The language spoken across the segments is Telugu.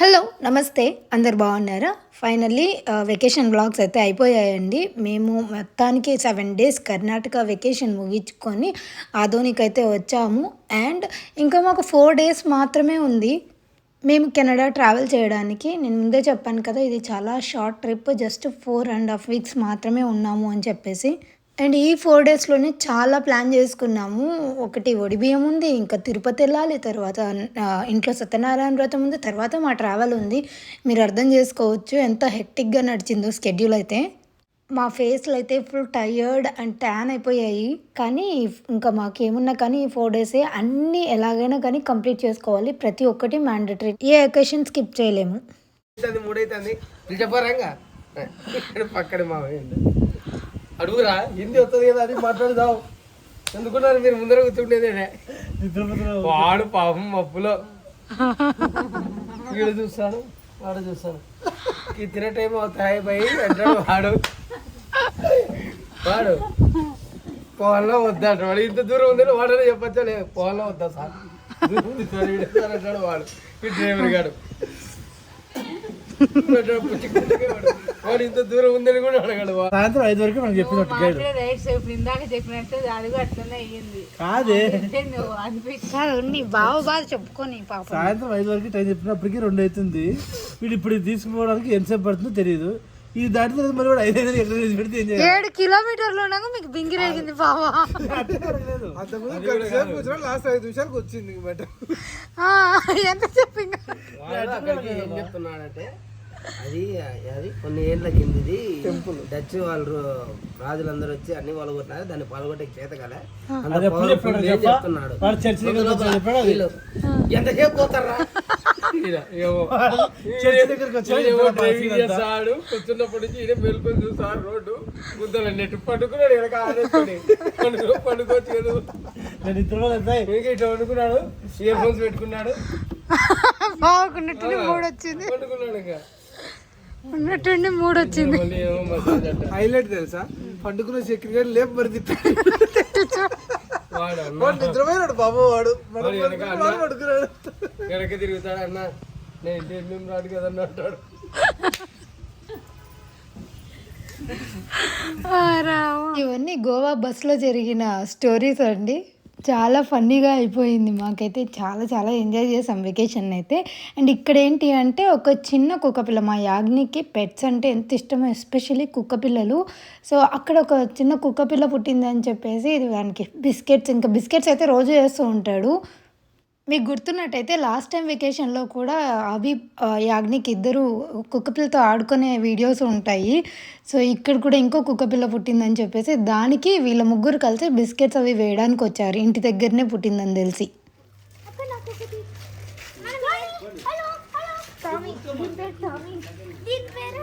హలో నమస్తే. అందరు బాగున్నారా? ఫైనల్లీ వెకేషన్ బ్లాగ్స్ అయితే అయిపోయాయండి. మేము మొత్తానికి సెవెన్ డేస్ కర్ణాటక వెకేషన్ ముగించుకొని ఆదోనికి అయితే వచ్చాము. అండ్ ఇంకా మాకు ఫోర్ డేస్ మాత్రమే ఉంది. మేము కెనడా ట్రావెల్ చేయడానికి. నేను ముందే చెప్పాను కదా ఇది చాలా short trip just four and half weeks మాత్రమే ఉన్నాము అని చెప్పేసి. అండ్ ఈ ఫోర్ డేస్లోనే చాలా ప్లాన్ చేసుకున్నాము. ఒకటి ఒడిబియ్యం ఉంది ఇంకా తిరుపతి వెళ్ళాలి తర్వాత ఇంట్లో సత్యనారాయణ వ్రతం ఉంది తర్వాత మా ట్రావెల్ ఉంది. మీరు అర్థం చేసుకోవచ్చు ఎంత హెక్టిక్గా నడిచిందో స్కెడ్యూల్ అయితే. మా ఫేస్లు అయితే ఫుల్ టయర్డ్ అండ్ ట్యాన్ అయిపోయాయి. కానీ ఇంకా మాకేమున్నా కానీ ఈ ఫోర్ డేసే అన్నీ ఎలాగైనా కానీ కంప్లీట్ చేసుకోవాలి. ప్రతి ఒక్కటి మ్యాండటరీ ఏ అకేషన్ స్కిప్ చేయలేము. అవుతుంది మూడైతుంది పక్కన అడుగురా. హిందీ వస్తుంది కదా అది మాట్లాడుదాం. ఎందుకున్నారు మీరు ముందర కూర్చుండేదే వాడు పాపం మప్పులో వీడు చూస్తాను వాడు చూస్తాను ఈ తినే టైం అవుతాయి పోయి అంటాడు వాడు. వాడు పోవాలో వద్దా అంటాడు. వాడు ఇంత దూరం ఉందని వాడనే చెప్పచ్చా? లేదు పోవాలో వద్దా సార్? అంటాడు వాడు. ఈ డ్రైవర్ గాడు. పుచ్చిగా వాడు. ఇంత దూరం ఉందని కూడా అడగాడు. సాయంత్రం ఐదు వరకు మనకు చెప్పినట్టు గైడ్ రైట్ సేపు ఇందాక చెప్పినట్టు అది కూడా అట్లనే అయ్యింది కాదే అంటే నువ్వు అనిపించి కాదు నీ బావ బాధ చెప్పుకొని పాప సాయంత్రం ఐదు వరకు టైం చెప్పినప్పటికీ రెండు అవుతుంది వీడు ఇప్పుడు తీసుకుపోవడానికి ఎంతసేపు పడుతుందో తెలియదు ఇది తర్వాత మరి వాడు ఐదు ఐదు ఎక్కడ చేసి పెడితే ఏం చేయాలి? ఏడు కిలోమీటర్లు ఉండగా మీకు బింగిరేగింది బావా. లాస్ట్ ఐదు నిమిషాలకు వచ్చింది ఎంత చెప్పింది చెప్తున్నాడంటే అది అది కొన్ని ఏళ్ళ కిందిది డచ్ వాళ్ళు రాజులందరూ వచ్చి అన్ని పాల్గొట్టినారు దాన్ని పాల్గొట్టే చేత కదా? చెప్తున్నాడు? ఎంతసేపు పోతారా? కూర్చున్నప్పటి నుంచి ఈయన మేల్కొని చూస్తాడు రోడ్డు. ముద్దలు నెట్టు పడుకున్నాడు వెనక ఆనేసుకొని పండుకో పండుకోవచ్చు కదా నేను ఇద్దరు ఇట్లా వండుకున్నాడు ఇయర్ ఫోన్స్ పెట్టుకున్నాడు. బాగున్నట్టుండి మూడు వచ్చింది పండుకున్నాడు ఇంకా. ఉన్నట్టుండి మూడు వచ్చింది. హైలైట్ తెలుసా? పండుకున్న చక్రి గారు లేపు మరి నిద్రపోయినాడు బాబు వాడు పడుకున్నాడు. వెనక తిరుగుతాడు అన్న నేను ఇంటి మేము రాడు కదన్న అంటాడు. ఇవన్నీ గోవా బస్సులో జరిగిన స్టోరీస్ అండి. చాలా ఫన్నీగా అయిపోయింది. మాకైతే చాలా చాలా ఎంజాయ్ చేసాం వెకేషన్ అయితే. అండ్ ఇక్కడ ఏంటి అంటే ఒక చిన్న కుక్కపిల్ల మా యాగ్నికి పెట్స్ అంటే ఎంత ఇష్టమో ఎస్పెషల్లీ కుక్కపిల్లలు సో అక్కడ ఒక చిన్న కుక్కపిల్ల పుట్టిందని చెప్పేసి ఇది దానికి బిస్కెట్స్ ఇంకా బిస్కెట్స్ అయితే రోజు చేస్తూ ఉంటాడు. మీకు గుర్తున్నట్టయితే లాస్ట్ టైం వెకేషన్లో కూడా అభి యాగ్నిక్ యాగ్నికి ఇద్దరు కుక్కపిల్లతో ఆడుకునే వీడియోస్ ఉంటాయి సో ఇక్కడ కూడా ఇంకో కుక్కపిల్ల పుట్టిందని చెప్పేసి దానికి వీళ్ళ ముగ్గురు కలిసి బిస్కెట్స్ అవి వేయడానికి వచ్చారు ఇంటి దగ్గరనే పుట్టిందని తెలిసి దీని పేరు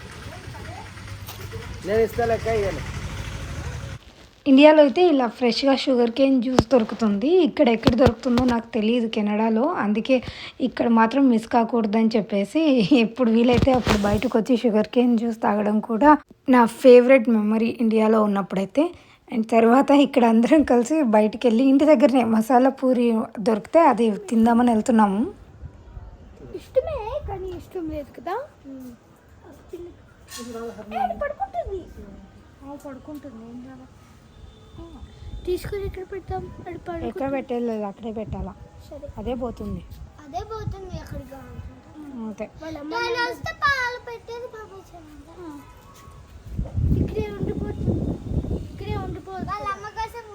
నేను ఇస్తా లెక్క ఇండియాలో అయితే ఇలా ఫ్రెష్గా షుగర్ కేన్ జ్యూస్ దొరుకుతుంది. ఇక్కడ ఎక్కడ దొరుకుతుందో నాకు తెలియదు కెనడాలో. అందుకే ఇక్కడ మాత్రం మిస్ కాకూడదని చెప్పేసి ఎప్పుడు వీలైతే అప్పుడు బయటకు వచ్చి షుగర్ కేన్ జ్యూస్ తాగడం కూడా నా ఫేవరెట్ మెమరీ ఇండియాలో ఉన్నప్పుడైతే. అండ్ తర్వాత ఇక్కడ అందరం కలిసి బయటికి వెళ్ళి ఇంటి దగ్గరనే మసాలా పూరి దొరికితే అది తిందామని వెళ్తున్నాము. ఇష్టమే కానీ ఇష్టం లేదు కదా? పడుకుంటుంది. పడుకుంటుంది ఏం కాదు తీసుకొని ఎక్కడ పెడతాం? అది పడు ఎక్కడ పెట్టలేదు అక్కడే పెట్టాలా? సరే. అదే పోతుంది. అదే పోతుంది ఎక్కడికి అంతే. వాళ్ళు వస్తే పాలు పెట్టేది ఇక్కడే ఉండిపోతుంది. ఇక్కడే ఉండిపోతుంది. వాళ్ళ అమ్మ కోసం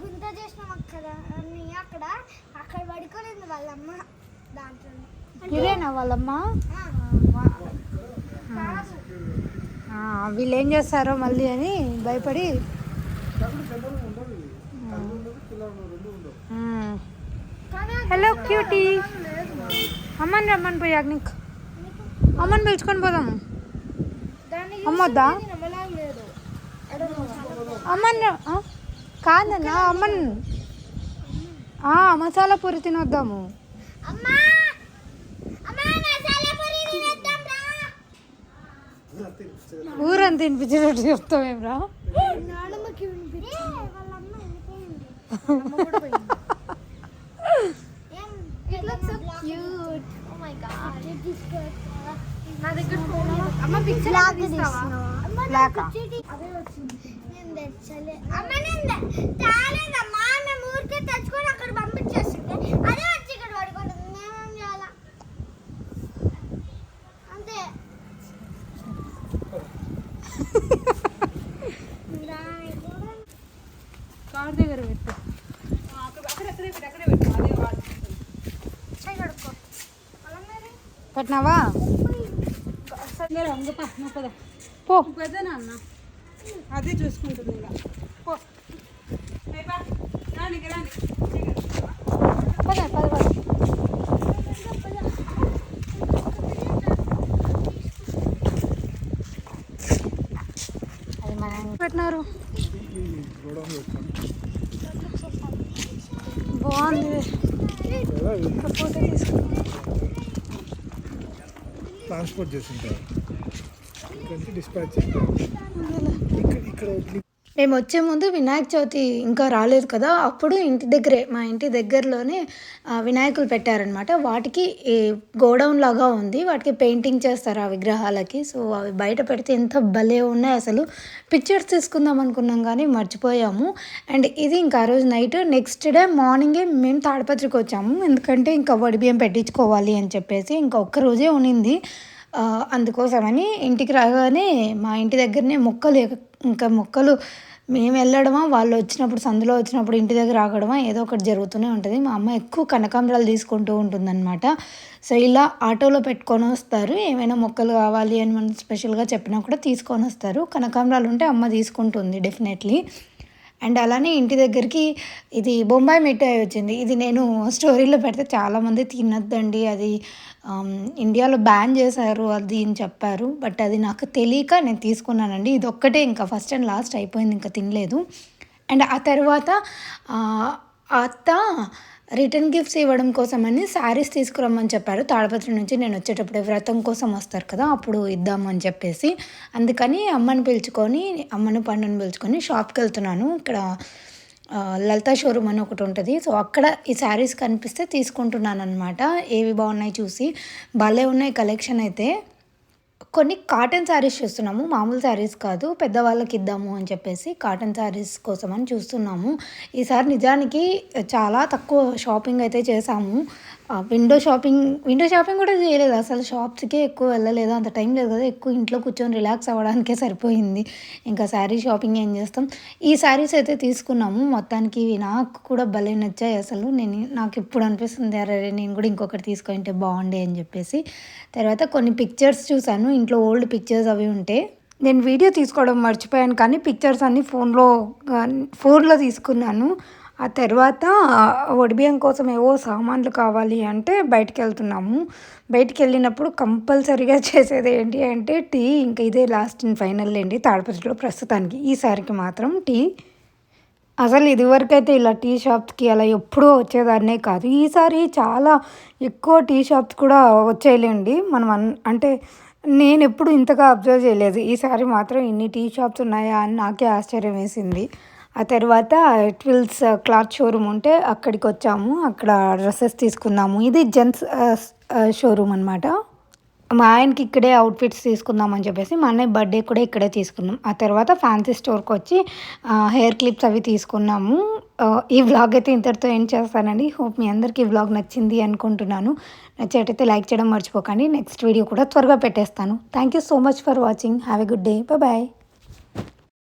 గుంత చేసినాం అక్కడ అన్ని అక్కడ. అక్కడ పడుకోలేదు వాళ్ళ అమ్మ దాంట్లో ఇదేనా వాళ్ళమ్మ? వీళ్ళు ఏం చేస్తారో మళ్ళీ అని భయపడి హలో క్యూటీ అమ్మని రమ్మని పోయాక నీకు అమ్మని పిలుచుకొని పోదాం. అమ్మొద్దా అమ్మని? కాదన్నా అమ్మని. ఆ, మసాలా పూరి తినొద్దాము. అమ్మా! Black ఆ? అదే వచ్చింది నేను తెచ్చలే అమ్మ నేను తాలేదమ్మా మేము ఊరికే తెచ్చుకొని అక్కడ పంపించేస్తుంది అదే వచ్చి ఇక్కడ పడుకుంటుంది మేమేం చేయాలా అంతే కార్ దగ్గర పెట్టు పెట్టినావా? పో. అదే చూసుకుంటుంది పెట్టినారు? బాగుంది. ఒక ఫోటో తీసుకున్నాం. ట్రాన్స్పోర్ట్ చేస్తుంటారు. ఇక్కడ డిస్పాచ్ ఇక్కడ ఇక్కడ మేము వచ్చే ముందు వినాయక చవితి ఇంకా రాలేదు కదా అప్పుడు ఇంటి దగ్గరే మా ఇంటి దగ్గరలోనే వినాయకులు పెట్టారనమాట వాటికి గోడౌన్ లాగా ఉంది వాటికి పెయింటింగ్ చేస్తారు ఆ విగ్రహాలకి. సో అవి బయట పెడితే ఎంత భలే ఉన్నాయి అసలు. పిక్చర్స్ తీసుకుందాం అనుకున్నాం కానీ మర్చిపోయాము. అండ్ ఇది ఇంకా ఆ రోజు నైట్ నెక్స్ట్ డే మార్నింగే మేము తాడపత్రికి వచ్చాము. ఎందుకంటే ఇంకా వడి బియ్యం పెట్టించుకోవాలి అని చెప్పేసి ఇంకా ఒక్క రోజే ఉనింది. అందుకోసమని ఇంటికి రాగానే మా ఇంటి దగ్గరనే మొక్కలు ఇంకా మొక్కలు మేము వెళ్ళడమా వాళ్ళు వచ్చినప్పుడు సందులో వచ్చినప్పుడు ఇంటి దగ్గర ఆగడమా ఏదో ఒకటి జరుగుతూనే ఉంటుంది. మా అమ్మ ఎక్కువ కనకాంబరాలు తీసుకుంటూ ఉంటుందన్నమాట. సో ఇలా ఆటోలో పెట్టుకొని వస్తారు. ఏమైనా మొక్కలు కావాలి అని మనం స్పెషల్గా చెప్పినా కూడా తీసుకొని వస్తారు. కనకాంబరాలు ఉంటే అమ్మ తీసుకుంటుంది డెఫినెట్లీ అండ్ అలానే ఇంటి దగ్గరికి ఇది బొంబాయి మిఠాయి వచ్చింది. ఇది నేను స్టోరీలో పెడితే చాలామంది తినొద్దండి. అది ఇండియాలో బ్యాన్ చేశారు అది అని చెప్పారు. బట్ అది నాకు తెలియక నేను తీసుకున్నానండి. ఇది ఒక్కటే ఇంకా ఫస్ట్ అండ్ లాస్ట్ అయిపోయింది ఇంకా తినలేదు. అండ్ ఆ తర్వాత అత్త రిటర్న్ గిఫ్ట్స్ ఇవ్వడం కోసమని శారీస్ తీసుకురమ్మని చెప్పారు. తాడపత్రి నుంచి నేను వచ్చేటప్పుడు వ్రతం కోసం వస్తారు కదా అప్పుడు ఇద్దామని అని చెప్పేసి. అందుకని అమ్మని పిలుచుకొని అమ్మను పండుని పిలుచుకొని షాప్కి వెళ్తున్నాను. ఇక్కడ లలితా షోరూమ్ అని ఒకటి ఉంటుంది. సో అక్కడ ఈ శారీస్ కనిపిస్తే తీసుకుంటున్నాను అనమాట ఏవి బాగున్నాయి చూసి. భలే ఉన్నాయి కలెక్షన్ అయితే. కొన్ని కాటన్ శారీస్ చూస్తున్నాము. మామూలు శారీస్ కాదు. పెద్దవాళ్ళకి ఇద్దాము అని చెప్పేసి కాటన్ శారీస్ కోసం అని చూస్తున్నాము. ఈసారి నిజానికి చాలా తక్కువ షాపింగ్ అయితే చేసాము విండో షాపింగ్ విండో షాపింగ్ కూడా చేయలేదు. అసలు షాప్స్కే ఎక్కువ వెళ్ళలేదు. అంత టైం లేదు కదా. ఎక్కువ ఇంట్లో కూర్చొని రిలాక్స్ అవ్వడానికే సరిపోయింది. ఇంకా శారీ షాపింగ్ ఏం చేస్తాం? ఈ శారీస్ అయితే తీసుకున్నాము. మొత్తానికి నాకు కూడా భలే నచ్చాయి అసలు. నేను నాకు ఇప్పుడు అనిపిస్తుంది అరే నేను కూడా ఇంకొకటి తీసుకుంటే బాగుండే అని చెప్పేసి. తర్వాత కొన్ని పిక్చర్స్ చూశాను. ఇంట్లో ఓల్డ్ పిక్చర్స్ అవి ఉంటే. నేను వీడియో తీసుకోవడం మర్చిపోయాను. కానీ పిక్చర్స్ అన్నీ ఫోన్లో ఫోన్లో తీసుకున్నాను. ఆ తర్వాత ఒడిబియ్యం కోసం ఏవో సామాన్లు కావాలి అంటే బయటికి వెళ్తున్నాము బయటికి వెళ్ళినప్పుడు కంపల్సరీగా చేసేది ఏంటి అంటే టీ ఇంకా ఇదే లాస్ట్ అండ్ ఫైనల్ అండి తాడపత్రిలో ప్రస్తుతానికి. ఈసారికి మాత్రం టీ. అసలు ఇదివరకైతే ఇలా టీ షాప్స్కి అలా ఎప్పుడూ వచ్చేదాన్నే కాదు. ఈసారి చాలా ఎక్కువ టీ షాప్స్ కూడా వచ్చేయలేండి. మనం అన్ అంటే నేను ఎప్పుడు ఇంతగా అబ్జర్వ్ చేయలేదు. ఈసారి మాత్రం ఇన్ని టీ షాప్స్ ఉన్నాయా అని నాకే ఆశ్చర్యం వేసింది. ఆ తర్వాత ట్విల్స్ క్లాత్ షోరూమ్ ఉంటే అక్కడికి వచ్చాము. అక్కడ డ్రెస్సెస్ తీసుకున్నాము. ఇది జెంట్స్ షోరూమ్ అనమాట మా ఆయనకి ఇక్కడే అవుట్ఫిట్స్ తీసుకుందామని చెప్పేసి మా అన్నయ్య బర్త్డే కూడా ఇక్కడే తీసుకున్నాం. ఆ తర్వాత ఫ్యాన్సీ స్టోర్కి వచ్చి హెయిర్ క్లిప్స్ అవి తీసుకున్నాము. ఈ వ్లాగ్ అయితే ఇంతటితో ఏం చేస్తానండి. హోప్ మీ అందరికీ ఈ వ్లాగ్ నచ్చింది అనుకుంటున్నాను. నచ్చేటైతే లైక్ చేయడం మర్చిపోకండి. నెక్స్ట్ వీడియో కూడా త్వరగా పెట్టేస్తాను. Thank you so much for watching have a good day bye